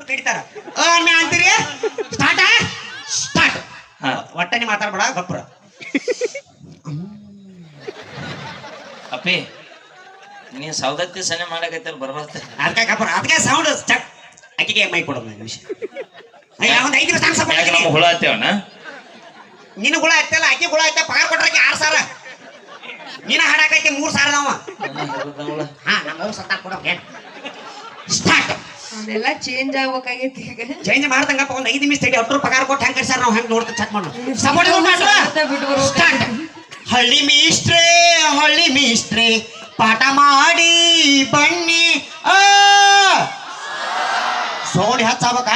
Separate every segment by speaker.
Speaker 1: ಅಣ್ಣ ಅಂತೀರಿ? Start start
Speaker 2: ಹಾ.
Speaker 1: ಒಟ್ಟನೆ ಮಾತಾಡ್ಬೇಡ ಗಪ್ರ.
Speaker 2: ಅಪ್ಪಿ ನೀ ಸೌದತ್ತಿ ಸನ್ನೆ ಮಾಡಕೈತಲ್ ಬರ್ಬರ್ತ.
Speaker 1: ಅದಕ್ಕೆ ಗಪ್ರ. ಅದಕ್ಕೆ ಸೌಂಡ್ ಅಕ್ಕಿಗೆ ಮೈ ಕೊಡೋದು ನನ್ನ ವಿಷಯ ಒಂದು ಐದು ನಿಮಿಷ
Speaker 2: ಯಾಕೆ ನಮ್ಮ
Speaker 1: ಸಾಂಗ್
Speaker 2: ಹುಳ ಹತ್ತೇವನ
Speaker 1: ನಿನ್ನ ಗುಳ ಹತ್ತಲ್ಲ ಅಕ್ಕಿ ಗುಳ ಹತ್ತ ಪಗಾರ ಕೊಟ್ರಕ್ಕೆ ಆರು ಸಾವಿರ ನೀನ ಹಾಡಾಕೈತಿ ಮೂರು ಸಾವಿರ ಅವ ಹಾ ನಮ್ಮ ಅವ್ರು ಸತ್ತ ಕೊಡೋ ಸ್ಟಾರ್ಟ್
Speaker 3: ಅದೆಲ್ಲ ಚೇಂಜ್ ಆಗ್ಬೇಕಾಗೈತಿ ಈಗ.
Speaker 1: ಚೇಂಜ್ ಮಾಡ್ದಂಗಪ್ಪ ಒಂದು ಐದು ನಿಮಿಷ ತೆಗಿ ಅಷ್ಟು ಪಗಾರ ಕೊಟ್ಟು ಹೆಂಗ್ ಸರ್ ನಾವು ಹೆಂಗೆ ನೋಡ್ತಾ ಚೆಕ್ ಮಾಡೋಣ. ಸಪೋರ್ಟ್. ಸ್ಟಾರ್ಟ್ ಹಳ್ಳಿ ಮೀಸ್ಟ್ರೇ ಹಳ್ಳಿ ಮೀಸ್ಟ್ರೇ ಪಾಠ ಮಾಡಿ ಬನ್ನಿ. ಆ! ಸೋಡಿ ಹಚ್ಚಾಬೇಕ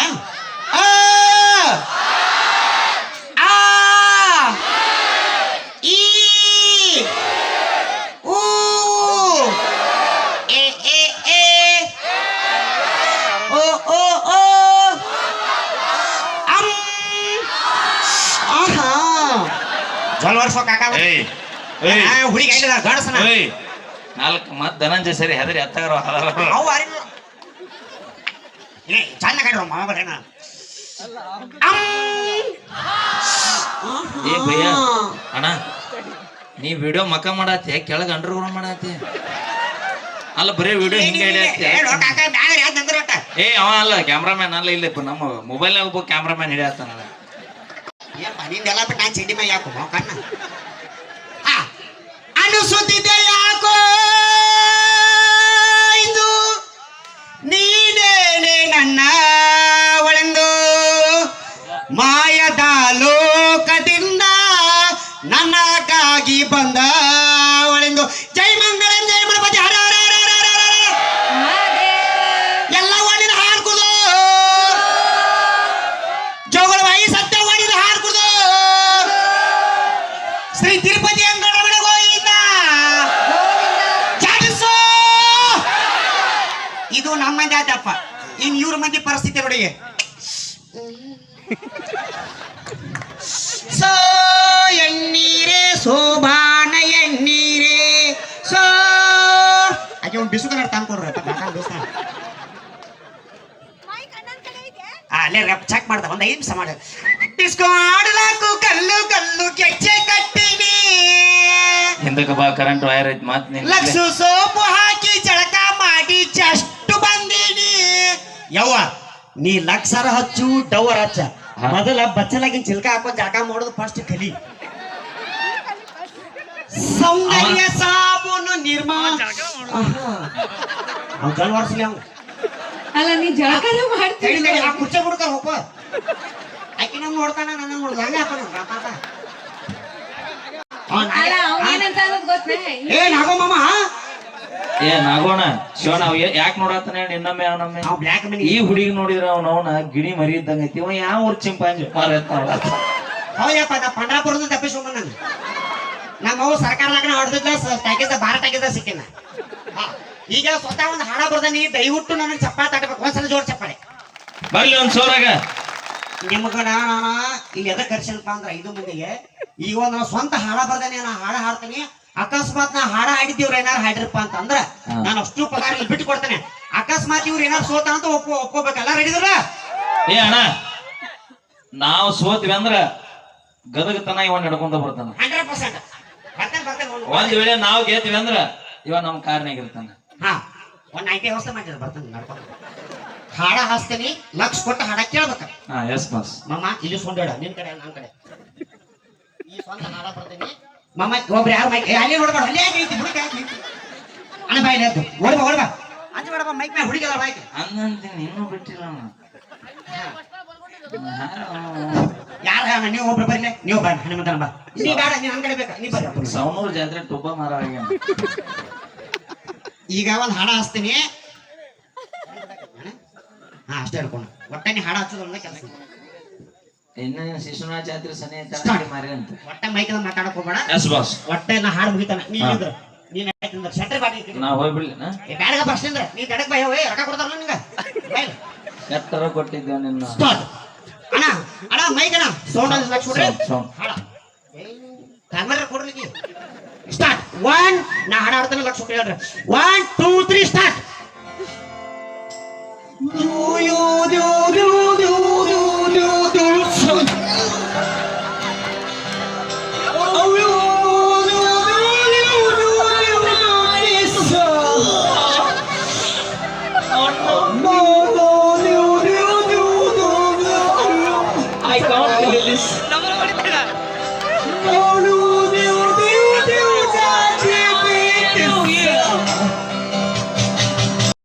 Speaker 1: ಜೋಲ್ ವರ್ಷ ಕಾಕ ಹುಡುಗಿ
Speaker 2: ನಾಲ್ಕು ಮತ್ ಧನಂಜಯ ಸರಿ ಹೆದರಿ ಹತ್ತಾರ
Speaker 1: ಅವು ಏ ಚಂದ ಕಡ್ರು ಮಾವ ಬರೇನ
Speaker 2: ಏ ಭಯ್ಯ ಅಣ್ಣ ನೀ ವಿಡಿಯೋ ಮಕ ಮಾಡತ್ತೆ ಕೆಳಗ ಅಂಡರ್ಗ್ರೌಂಡ್ ಮಾಡತ್ತೆ ಅಲ್ಲ ಬರೀ ವಿಡಿಯೋ ಹಿಂಗೆ ಹಿಡಿಯತ್ತಿ ಏ ಅವ ಅಲ್ಲ ಕ್ಯಾಮ್ರಾಮ್ಯಾನ್ ಅಲ್ಲ ಇಲ್ಲಿ ನಮ್ಮ ಮೊಬೈಲ್ನಾಗ ಒಬ್ಬ ಕ್ಯಾಮ್ರಾಮ್ಯಾನ್ ಹಿಡಿಯತ್ತಾನಲ್ಲ
Speaker 1: ನಿಂದೆಲ್ಲ ಬಿಟ್ಟು ನಾನು ಸಿಡಿ ಮೈ ಕಣ್ಣ. ಆ, ಮಂದಿ ಆಯ್ತಪ್ಪ. ಇನ್ ಇವ್ರ ಮಂದಿ ಪರಿಸ್ಥಿತಿ ನೋಡಿ. ಸೋ ಎಣ್ಣೀರೇ ಸೋಬಾನ ಎಣ್ಣೀರೇ ಸೋ ಆಕೆ ಒಂದು ಬಿಸುಕ ತಂದ್ಕೊಡ್ರಿ ಅಲ್ಲೇ ಚೆಕ್ ಮಾಡ್ದ ಒಂದ್ ಐದು ನಿಮಿಷ ಮಾಡ. ಡಿಸ್ಕೋ ಆಡಲಾಕು ಕಲ್ಲು ಕಲ್ಲು ಕೆಚ್ಚೆ ಕಟ್ಟಿನಿ.
Speaker 2: ಹಿಂದಕ್ಕೆ ಬಾ ಕರೆಂಟ್ ವೈರ್ ಐತಿ ಮಾತ್ ನಿನ್
Speaker 1: ಲಕ್ಷ ಸೋಪು ಹಾಕಿ ಯವ್ವ ನೀ ಲಕ್ಷರ ಹಚ್ಚು ಡವರ್ ಹಚ್ಚ. ಮೊದಲ ಬಚ್ಚಲಾಗಿನ ಚಿಲ್ಕ ಹಾಕೊಂಡ್ ಜಳಕ ಮಾಡೋದು ಫಸ್ಟ್ ಕಲಿ ಸೌಂದರ್ಯ ಸಾಬೂನು ನಿರ್ಮಾಣ. ಅವ್ನು ವರ್ಷಲಿ ಅವ್ನು.
Speaker 3: ಅಲ್ಲ ನೀ ಜಳಕನ
Speaker 1: ಮಾಡ್ತೀನಿ ಆ ಕುರ್ಚೆ ಬಿಡ್ತಾರ ಹೋಪ ಆಕಿ ನಮ್ ನೋಡ್ತಾನ ನನ್ನ ನೋಡ್ದ. ಹಂಗ ಹಾಕೋಣ ಪಾಪ ಅವ್ನ್
Speaker 3: ಅಲ್ಲ
Speaker 1: ಹಾಗೆ-
Speaker 3: ಅವ್ನ
Speaker 1: ಹಾ?
Speaker 3: ಏನಂತ ಅನ್ನೋದು ಗೊತ್ತೇ?
Speaker 1: ಏ ನಾಗೋ ಮಾಮ
Speaker 2: ಏ ನಾಗೋಣ ಶಿವಣ್ಣ ಅವ್ ಯಾಕೆ ನೋಡತ್ತಾನೆ ಇನ್ನೊಮ್ಮೆ ಅವನೊಮ್ಮೆ?
Speaker 1: ನಾವು ಬ್ಲ್ಯಾಕ್ ಮನಿ
Speaker 2: ಈ ಹುಡುಗಿ ನೋಡಿದ್ರ ಅವ್ನ ಅವನ ಗಿಣಿ ಮರಿ ಇದ್ದಂಗ ಐತಿ. ಅವ ಯಾವ ಊರ್ ಚಿಂಪಾಂಜಿ?
Speaker 1: ಹೌದಪ್ಪ ನಾ ಪಂಡ್ರಾಪುರದ ತಪ್ಪಿಸ್ಕೊಂಡ ನಾನು ನಮ್ಮ ಅವ್ವ ಸರ್ಕಾರದಾಗ ಹೊಡೆದಿದ್ದ ಟ್ಯಾಕೇಜ್ ಬಾರ ಟ್ಯಾಕೇಜ್ ಸಿಕ್ಕಿನ ಈಗ ಸ್ವತಃ ಒಂದು ಹಾಡ ಬರ್ದಾನಿ ದಯವಿಟ್ಟು ನನಗೆ ಚಪ್ಪಾಳೆ ತಟ್ಟಬೇಕು ಒಂದ್ಸಲ ಜೋರ್ ಚಪ್ಪಾಳೆ.
Speaker 2: ಬರ್ಲಿ ಒಂದ್ ಸೋರಾಗ.
Speaker 1: ನಿಮ್ಗ ನಾನು ಇಲ್ಲಿ ಎದಕ್ಕೆ ಕರ್ಸಿಲ್ಪಾ ಅಂದ್ರೆ ಐದು ಮಂದಿಗೆ ಈಗ ಒಂದ್ ಸ್ವಂತ ಹಾಡ ಬರ್ದಾನೆ ನಾ ಹಾಡ ಹಾಡ್ತೀನಿ. ಅಕಸ್ಮಾತ್ ನಾ ಹಾಡ ಹಾಡಿದ್ದೀವ್ರ ಏನಾರ ಹಾಡಿರಪ್ಪ ಅಂತ ಅಂದ್ರ ನಾನು ಅಷ್ಟು ಪಗಾರ ಬಿಟ್ಟು ಕೊಡ್ತೇನೆ. ಅಕಸ್ಮಾತ್ ಇವ್ರ ಏನಾರ ಸೋತ ಅಂತ ಒಪ್ಪೋ ಒಪ್ಕೋಬೇಕಲ್ಲ ರೆಡಿದ್ರ
Speaker 2: ಏ ಅಣ್ಣ ನಾವು ಸೋತ್ವಿ ಅಂದ್ರ ಗದಗ ತನ ಇವ ನಡ್ಕೊಂಡ ಬರ್ತಾನ.
Speaker 1: ಹಂಡ್ರೆಡ್ ಪರ್ಸೆಂಟ್ ಬರ್ತೇನೆ ಬರ್ತೇನೆ ಒಂದ್
Speaker 2: ವೇಳೆ ನಾವು ಗೆದ್ವಿ ಅಂದ್ರ ಇವ ನಮ್ ಕಾರ್ನಾಗ ಇರ್ತಾನ.
Speaker 1: ಹಾ ಒಂದ್ ನೈಂಟಿ ವ್ಯವಸ್ಥೆ ಮಾಡಿದ್ರೆ ಬರ್ತಾನೆ ನಡ್ಕೊಂಡು ಹಾಡ ಹಾಸ್ತೀನಿ ಲಕ್ಷ ಕೊಟ್ಟು ಹಾಡ ಕೇಳ್ಬೇಕ.
Speaker 2: ಹಾ ಎಸ್ ಬಸ್
Speaker 1: ಮಮ್ಮ ಇಲ್ಲಿ ಸೊಂಡೇಡ ನಿನ್ ಕಡೆ ನನ್ ಕಡೆ. ಈ ಸ್ವಂತ ಹಾಡ ಬರ್ತೀನಿ. ಮಮ್ಮ ಒಬ್ರು ಯಾರು ಮೈಕ್ ಏ, ಅಲ್ಲಿ ಐತಿ ಹುಡುಗ ಅಣ್ಣ ಬಾಯಿ ಎದ್ದು. ಓಡ್ಬಾ ಓಡ್ಬಾ ಅಂಜ ಬೇಡಪ್ಪ ಮೈಕ್ ಮೇಲೆ ಹುಡುಗಿದ
Speaker 2: ಇನ್ನೂ ಬಿಟ್ಟಿಲ್ಲ.
Speaker 1: ಯಾರ ನೀವು ಒಬ್ರು ಬರ್ಲಿ. ನೀವು ಬಾ ಹನುಮಂತನ ಬಾ. ನೀ ಬೇಡ ನೀ ಬೇಕಾ? ನೀ
Speaker 2: ಜಾತ್ರೆ ತುಪ್ಪ ಮಾರ ಆಗ್ಯಾನ.
Speaker 1: ಈಗ ಒಂದ್ ಹಾಡ ಹಚ್ತೀನಿ. ಹಾ ಅಷ್ಟೇ ಹೇಳ್ಕೊಂಡು. ಒಟ್ಟ ನೀ ಹಾಡ ಹಚ್ಚೋದು ಒಂದೇ ಕೆಲಸ
Speaker 2: ಇನ್ನ ಶಿಶುನಾಳ ಜಾತ್ರೆ ಸನಿ ಐತಲ್ಲ,
Speaker 1: Start.
Speaker 2: ಮಾರಿ ಅಂತ.
Speaker 1: ಒಟ್ಟ ಮೈಕ್ ಮಾತಾಡಕ್ ಹೋಗ್ಬೇಡ.
Speaker 2: ಎಸ್ ಬಾಸ್
Speaker 1: ಒಟ್ಟೆ ನಾ ಹಾಡು ಮುಗಿತಾನ. ನೀ. ಇದ್ರ ನೀನ್ ಶೆಟ್ರ್.
Speaker 2: ನಾ ಹೋಗ್ಬಿಡ್ಲಿ
Speaker 1: ಏ ಬ್ಯಾಡಗ ಫಸ್ಟ್ ಅಂದ್ರೆ ನೀ ಬೈ ರೊಕ್ಕ ಕೊಡ್ತಾರಲ್ಲ ನಿಂಗ
Speaker 2: ಎತ್ತರ ಕೊಟ್ಟಿದ್ದೇವೆ ನಿನ್ನ.
Speaker 1: ಸ್ಟಾರ್ಟ್. ಅಣ್ಣ ಸೌಂಡ್ ಅಲ್ಲಿ ಲಕ್ಷ ಕ್ಯಾಮರಾ ಕೊಡ್ಲಿಕ್ಕೆ. ಸ್ಟಾರ್ಟ್ ಒನ್ ನಾ ಹಾಡ ಹಾಡ್ತಾನೆ ಲಕ್ಷ ಕೊಡ್ರಿ ಹೇಳ್ರಿ. One two three start I can't do this.